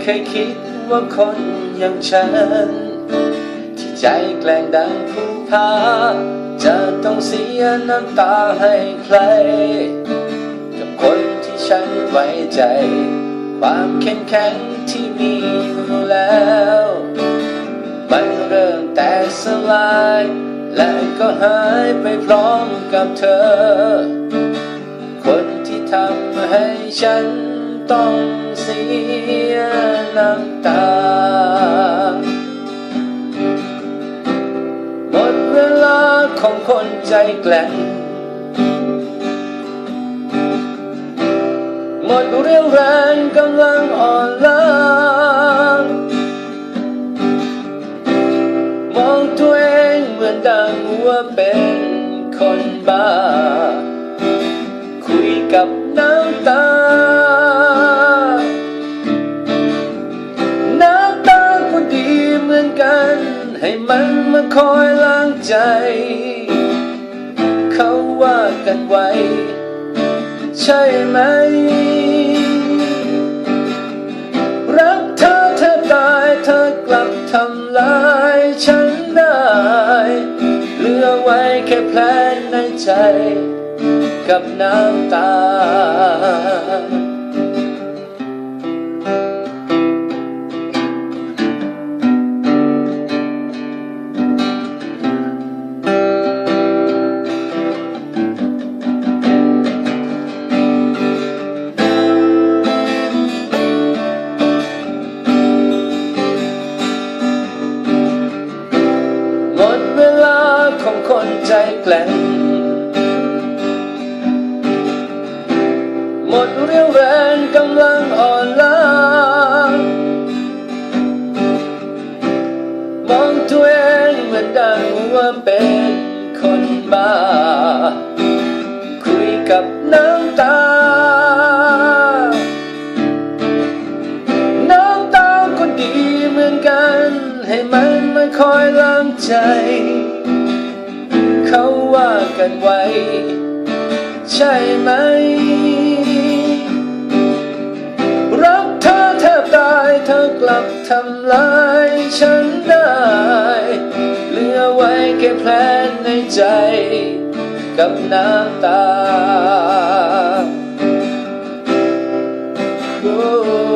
เคยคิดว่าคนอย่างฉัน ที่ใจแกล้งดังผู้พา จะต้องเสียน้ำตาให้ใคร กับคนที่ฉันไว้ใจ ความเข้มแข็งที่มีอยู่แล้ว มันเริ่มแตกสลาย และก็หายไปพร้อมกับเธอ คนที่ทำให้ฉัน ต้องเสียน้ำตา หมดเวลาของคนใจแกล้งหมดเรี่ยวแรงกำลังอ่อนล้า มองตัวเองเหมือนดังว่าเป็นคนบ้า คุยกับน้ำตา มาคอยล้างใจ เขาว่ากันไว้ ใช่ไหม รักเธอแทบตายเธอกลับทำลายฉันได้เหลือไว้แค่แผลในใจ กับน้ำตา ลาของคนใจแกล้งหมดเรี่ยวแรงกำลังอ่อนล้ามองตัวเองเหมือนดังว่าเป็นคนบ้า คอยล้างใจ เขาว่ากันไว้ ใช่ไหม รักเธอแทบตายเธอกลับทำลายฉันได้ เหลือไว้แค่แผลในใจ กับน้ำตาโอ้